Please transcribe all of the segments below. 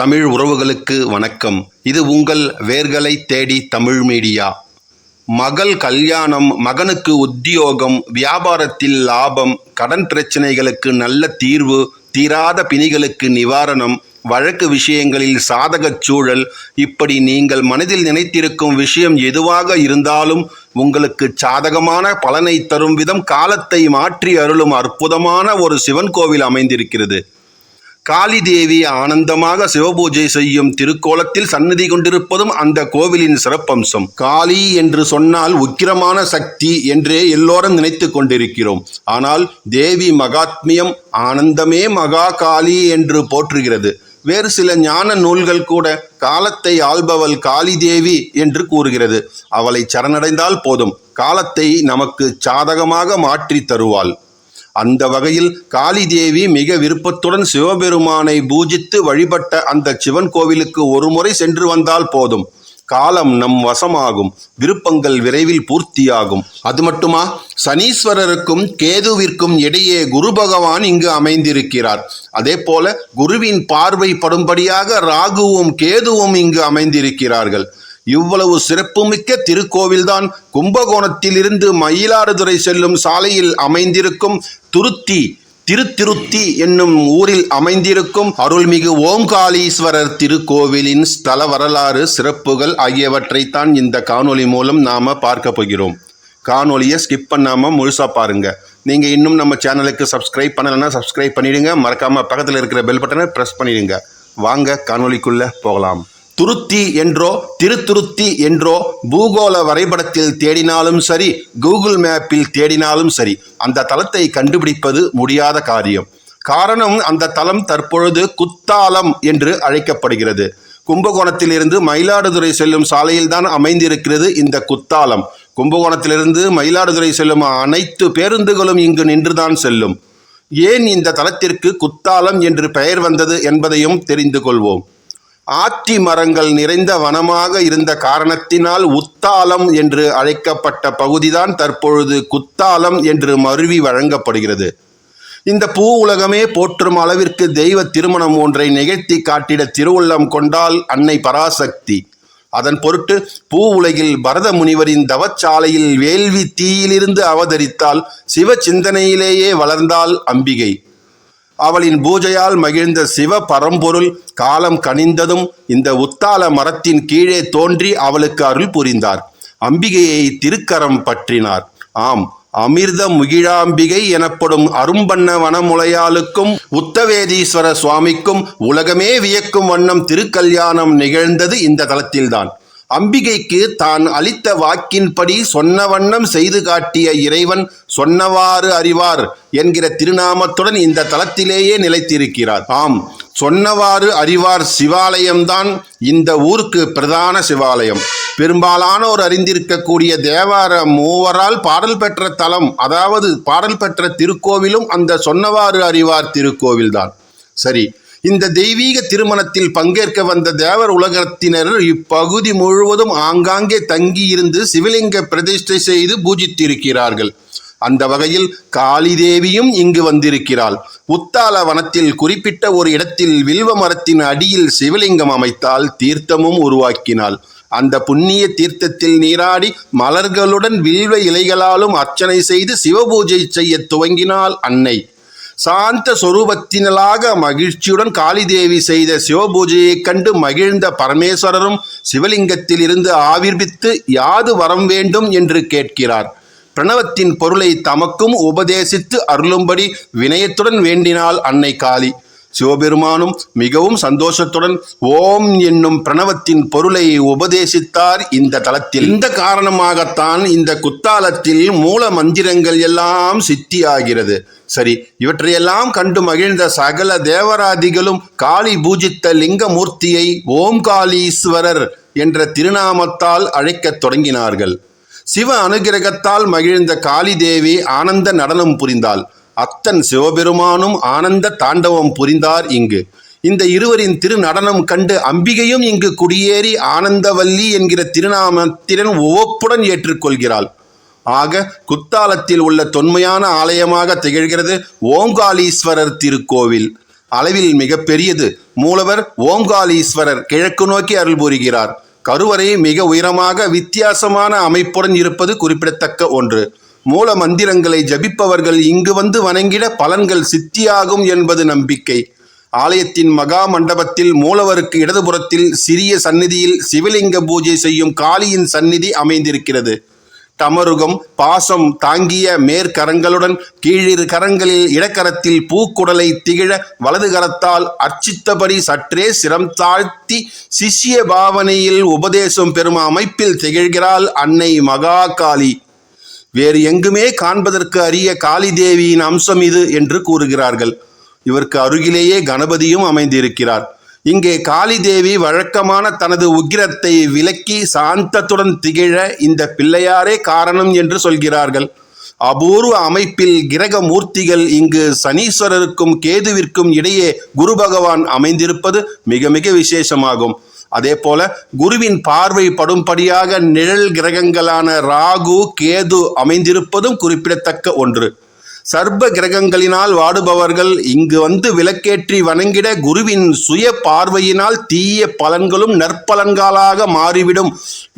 தமிழ் உறவுகளுக்கு வணக்கம். இது உங்கள் வேர்களை தேடி தமிழ் மீடியா. மகள் கல்யாணம் மகனுக்கு உத்தியோகம் வியாபாரத்தில் லாபம் கடன் பிரச்சனைகளுக்கு நல்ல தீர்வு தீராத பிணிகளுக்கு நிவாரணம் வழக்கு விஷயங்களில் சாதகச் சூழல் இப்படி நீங்கள் மனதில் நினைத்திருக்கும் விஷயம் எதுவாக இருந்தாலும் உங்களுக்கு சாதகமான பலனை தரும் விதம் காலத்தை மாற்றி அருளும் அற்புதமான ஒரு சிவன் கோவில் அமைந்திருக்கிறது. காளி தேவி ஆனந்தமாக சிவபூஜை செய்யும் திருக்கோலத்தில் சன்னதி கொண்டிருப்பதும் அந்த கோவிலின் சிறப்பம்சம். காளி என்று சொன்னால் உக்கிரமான சக்தி என்றே எல்லோரும் நினைத்து கொண்டிருக்கிறோம். ஆனால் தேவி மகாத்மியம் ஆனந்தமே மகா காளி என்று போற்றுகிறது. வேறு சில ஞான நூல்கள் கூட காலத்தை ஆள்பவள் காளி தேவி என்று கூறுகிறது. அவளை சரணடைந்தால் போதும். காலத்தை நமக்கு சாதகமாக மாற்றி தருவாள். அந்த வகையில் காளி தேவி மிக விருப்பத்துடன் சிவபெருமானை பூஜித்து வழிபட்ட அந்த சிவன் கோவிலுக்கு ஒருமுறை சென்று வந்தால் போதும். காலம் நம் வசமாகும். விருப்பங்கள் விரைவில் பூர்த்தியாகும். அது மட்டுமா? சனீஸ்வரருக்கும் கேதுவிற்கும் இடையே குரு பகவான் இங்கு அமைந்திருக்கிறார். அதே போல குருவின் பார்வை படும்படியாக ராகுவும் கேதுவும் இங்கு அமைந்திருக்கிறார்கள். இவ்வளவு சிறப்புமிக்க திருக்கோவில்தான். கும்பகோணத்திலிருந்து மயிலாடுதுறை செல்லும் சாலையில் அமைந்திருக்கும் துருத்தி திருத்திருத்தி என்னும் ஊரில் அமைந்திருக்கும் அருள்மிகு ஓம்காளீஸ்வரர் திருக்கோவிலின் ஸ்தல வரலாறு சிறப்புகள் ஆகியவற்றைத்தான் இந்த காணொளி மூலம் நாம் பார்க்க போகிறோம். காணொலியை ஸ்கிப் பண்ணாமல் முழுசாக பாருங்கள் நீங்கள் இன்னும் நம்ம சேனலுக்கு சப்ஸ்கிரைப் பண்ணலைன்னா சப்ஸ்கிரைப் பண்ணிவிடுங்க மறக்காமல் பக்கத்தில் இருக்கிற பெல் பட்டனை ப்ரெஸ் பண்ணிடுங்க. வாங்க காணொலிக்குள்ளே போகலாம். துருத்தி என்றோ திருத்துருத்தி என்றோ பூகோள வரைபடத்தில் தேடினாலும் சரி கூகுள் மேப்பில் தேடினாலும் சரி அந்த தலத்தை கண்டுபிடிப்பது முடியாத காரியம். காரணம் அந்த தலம் தற்பொழுது குத்தாலம் என்று அழைக்கப்படுகிறது. கும்பகோணத்திலிருந்து மயிலாடுதுறை செல்லும் சாலையில் தான் அமைந்திருக்கிறது இந்த குத்தாலம். கும்பகோணத்திலிருந்து மயிலாடுதுறை செல்லும் அனைத்து பேருந்துகளும் இங்கு நின்றுதான் செல்லும். ஏன் இந்த தலத்திற்கு குத்தாலம் என்று பெயர் வந்தது என்பதையும் தெரிந்து கொள்வோம். ஆற்றி மரங்கள் நிறைந்த வனமாக இருந்த காரணத்தினால் உத்தாலம் என்று அழைக்கப்பட்ட பகுதிதான் தற்பொழுது குத்தாலம் என்று மருவி வழங்கப்படுகிறது. இந்த பூ உலகமே போற்றும் அளவிற்கு தெய்வ திருமணம் ஒன்றை நிகழ்த்தி காட்டிட திருவுள்ளம் கொண்டால் அன்னை பராசக்தி. அதன் பொருட்டு பூ உலகில் பரத முனிவரின் தவச்சாலையில் வேள்வி தீயிலிருந்து அவதரித்தால் சிவ சிந்தனையிலேயே வளர்ந்தால் அம்பிகை. அவளின் பூஜையால் மகிழ்ந்த சிவ பரம்பொருள் காலம் கனிந்ததும் இந்த உத்தால மரத்தின் கீழே தோன்றி அவளுக்கு அருள் புரிந்தார். அம்பிகையை திருக்கரம் பற்றினார். ஆம் அமிர்த முகிழாம்பிகை எனப்படும் அரும்பண்ண வனமுலையாளுக்கும் உத்தவேதீஸ்வர சுவாமிக்கும் உலகமே வியக்கும் வண்ணம் திருக்கல்யாணம் நிகழ்ந்தது இந்த தளத்தில்தான் அம்பிகைக்கு தான் அளித்த வாக்கின்படி சொன்ன வண்ணம் செய்து காட்டிய இறைவன் சொன்னவாறு அறிவார் என்கிற திருநாமத்துடன் இந்த தலத்திலேயே நிலைத்திருக்கிறார். ஆம் சொன்னவாறு அறிவார் சிவாலயம்தான் இந்த ஊருக்கு பிரதான சிவாலயம். பெரும்பாலானோர் அறிந்திருக்கக்கூடிய தேவார மூவரால் பாடல் பெற்ற தலம் அதாவது பாடல் பெற்ற திருக்கோவிலும் அந்த சொன்னவாறு அறிவார் திருக்கோவில்தான். சரி இந்த தெய்வீக திருமணத்தில் பங்கேற்க வந்த தேவர் உலகத்தினர் இப்பகுதி முழுவதும் ஆங்காங்கே தங்கியிருந்து சிவலிங்க பிரதிஷ்டை செய்து பூஜித்திருக்கிறார்கள். அந்த வகையில் காளி தேவியும் இங்கு வந்திருக்கிறாள். உத்தால வனத்தில் குறிப்பிட்ட ஒரு இடத்தில் வில்வ மரத்தின் அடியில் சிவலிங்கம் அமைத்தால் தீர்த்தமும் உருவாக்கினாள். அந்த புண்ணிய தீர்த்தத்தில் நீராடி மலர்களுடன் வில்வ இலைகளாலும் அர்ச்சனை செய்து சிவபூஜை செய்ய துவங்கினாள் அன்னை. சாந்த சொரூபத்தினலாக மகிழ்ச்சியுடன் காளிதேவி செய்த சிவபூஜையைக் கண்டு மகிழ்ந்த பரமேஸ்வரரும் சிவலிங்கத்தில் இருந்து ஆவிர்பித்து யாது வரம் வேண்டும் என்று கேட்கிறார். பிரணவத்தின் பொருளை தமக்கும் உபதேசித்து அருளும்படி வினயத்துடன் வேண்டினாள் அன்னை காளி. சிவபெருமானும் மிகவும் சந்தோஷத்துடன் ஓம் என்னும் பிரணவத்தின் பொருளை உபதேசித்தார் இந்த தலத்தில். இந்த காரணமாகத்தான் இந்த குத்தாலத்தில் மூல மந்திரங்கள் எல்லாம் சித்தியாகிறது. சரி இவற்றையெல்லாம் கண்டு மகிழ்ந்த சகல தேவராதிகளும் காளி பூஜித்த லிங்கமூர்த்தியை ஓம்காளீஸ்வரர் என்ற திருநாமத்தால் அழைக்கத் தொடங்கினார்கள். சிவ அனுகிரகத்தால் மகிழ்ந்த காளி தேவி ஆனந்த நடனம் புரிந்தாள். அத்தன் சிவபெருமானும் ஆனந்த தாண்டவம் புரிந்தார் இங்கு. இந்த இருவரின் திரு நடனம் கண்டு அம்பிகையும் இங்கு குடியேறி ஆனந்தவல்லி என்கிற திருநாமத்திறன் உவப்புடன் ஏற்றுக்கொள்கிறாள். ஆக குத்தாலத்தில் உள்ள தொன்மையான ஆலயமாக திகழ்கிறது ஓங்காலீஸ்வரர் திருக்கோவில். அளவில் மிக பெரியது மூலவர் ஓங்காலீஸ்வரர் கிழக்கு நோக்கி அருள் புரிகிறார். கருவறை மிக உயரமாக வித்தியாசமான அமைப்புடன் இருப்பது குறிப்பிடத்தக்க ஒன்று. மூல மந்திரங்களை ஜபிப்பவர்கள் இங்கு வந்து வணங்கிட பலன்கள் சித்தியாகும் என்பது நம்பிக்கை. ஆலயத்தின் மகா மண்டபத்தில் மூலவருக்கு இடதுபுறத்தில் சிறிய சந்நிதியில் சிவலிங்க பூஜை செய்யும் காளியின் சந்நிதி அமைந்திருக்கிறது. தமருகம் பாசம் தாங்கிய மேற்கரங்களுடன் கீழிரு கரங்களில் இடக்கரத்தில் பூக்குடலை திகழ வலது கரத்தால் அர்ச்சித்தபடி சற்றே சிரம் தாழ்த்தி சிஷ்ய பாவனையில் உபதேசம் பெறும் அமைப்பில் திகழ்கிறாள் அன்னை மகாகாளி. வேறு எங்குமே காண்பதற்கு அரிய காளி தேவியின் அம்சம் இது என்று கூறுகிறார்கள். இவருக்கு அருகிலேயே கணபதியும் அமைந்திருக்கிறார். இங்கே காளி தேவி வழக்கமான தனது உக்கிரத்தை விலக்கி சாந்தத்துடன் திகழ இந்த பிள்ளையாரே காரணம் என்று சொல்கிறார்கள். அபூர்வ அமைப்பில் கிரக மூர்த்திகள் இங்கு சனீஸ்வரருக்கும் கேதுவிற்கும் இடையே குரு பகவான் அமைந்திருப்பது மிக மிக விசேஷமாகும். அதே போல குருவின் பார்வை படும்படியாக நிழல் கிரகங்களான ராகு கேது அமைந்திருப்பதும் குறிப்பிடத்தக்க ஒன்று. சர்ப கிரகங்களினால் வாடுபவர்கள் இங்கு வந்து விளக்கேற்றி வணங்கிட குருவின் சுய பார்வையினால் தீய பலன்களும் நற்பலன்களாக மாறிவிடும்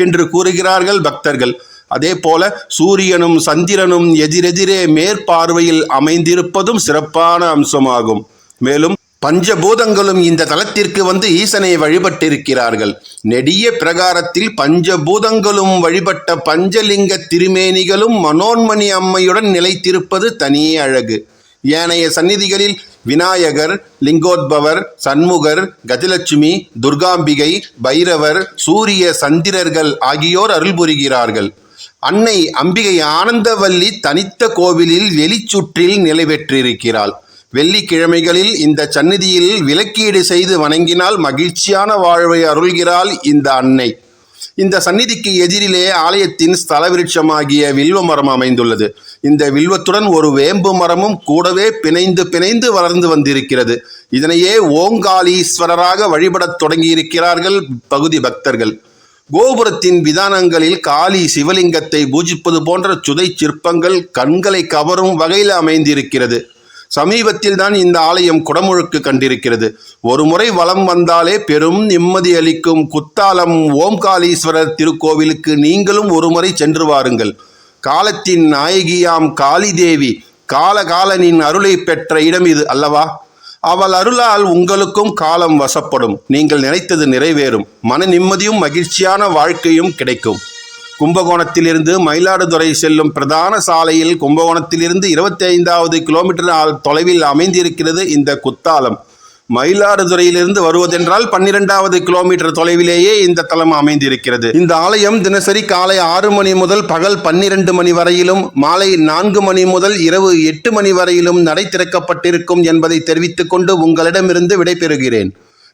என்று கூறுகிறார்கள் பக்தர்கள். அதே போல சூரியனும் சந்திரனும் எதிரெதிரே மேற்பார்வையில் அமைந்திருப்பதும் சிறப்பான அம்சமாகும். மேலும் பஞ்சபூதங்களும் இந்த தலத்திற்கு வந்து ஈசனை வழிபட்டிருக்கிறார்கள். நெடிய பிரகாரத்தில் பஞ்சபூதங்களும் வழிபட்ட பஞ்சலிங்க திருமேனிகளும் மனோன்மணி அம்மையுடன் நிலைத்திருப்பது தனியே அழகு. ஏனைய சந்நிதிகளில் விநாயகர் லிங்கோத்பவர் சண்முகர் கஜலட்சுமி துர்காம்பிகை பைரவர் சூரிய சந்திரர்கள் ஆகியோர் அருள் புரிகிறார்கள். அன்னை அம்பிகை ஆனந்தவல்லி தனித்த கோவிலில் வெளிச்சுற்றில் நிலை பெற்றிருக்கிறாள் வெள்ளிக்கிழமைகளில் இந்த சந்நிதியில் விலக்கீடு செய்து வணங்கினால் மகிழ்ச்சியான வாழ்வை அருள்கிறாள் இந்த அன்னை. இந்த சந்நிதிக்கு எதிரிலே ஆலயத்தின் ஸ்தல விருட்சமாகிய வில்வ மரம் அமைந்துள்ளது. இந்த வில்வத்துடன் ஒரு வேம்பு மரமும் கூடவே பிணைந்து பிணைந்து வளர்ந்து வந்திருக்கிறது. இதனையே ஓங்காலீஸ்வரராக வழிபடத் தொடங்கியிருக்கிறார்கள் பகுதி பக்தர்கள். கோபுரத்தின் விதானங்களில் காளி சிவலிங்கத்தை பூஜிப்பது போன்ற சுதை சிற்பங்கள் கண்களை கவரும் வகையில் அமைந்திருக்கிறது. சமீபத்தில் தான் இந்த ஆலயம் குடமுழுக்கு கண்டிருக்கிறது. ஒரு முறை வலம் வந்தாலே பெரும் நிம்மதி அளிக்கும் குத்தாலம் ஓம்காலீஸ்வரர் திருக்கோவிலுக்கு நீங்களும் ஒருமுறை சென்று வாருங்கள். காலத்தின் நாயகியாம் காளி தேவி காலகாலனின் அருளை பெற்ற இடம் இது அல்லவா? அவள் அருளால் உங்களுக்கும் காலம் வசப்படும். நீங்கள் நினைத்தது நிறைவேறும். மன நிம்மதியும் மகிழ்ச்சியான வாழ்க்கையும் கிடைக்கும். கும்பகோணத்திலிருந்து மயிலாடுதுறை செல்லும் பிரதான சாலையில் கும்பகோணத்திலிருந்து இருபத்தி ஐந்தாவது கிலோமீட்டர் தொலைவில் அமைந்திருக்கிறது இந்த குத்தாலம். மயிலாடுதுறையிலிருந்து வருவதென்றால் பன்னிரெண்டாவது கிலோமீட்டர் தொலைவிலேயே இந்த தலம் அமைந்திருக்கிறது. இந்த ஆலயம் தினசரி காலை ஆறு மணி முதல் பகல் பன்னிரண்டு மணி வரையிலும் மாலை நான்கு மணி முதல் இரவு எட்டு மணி வரையிலும் நடை திறக்கப்பட்டிருக்கும் என்பதை தெரிவித்துக் கொண்டு உங்களிடமிருந்து விடைபெறுகிறேன்.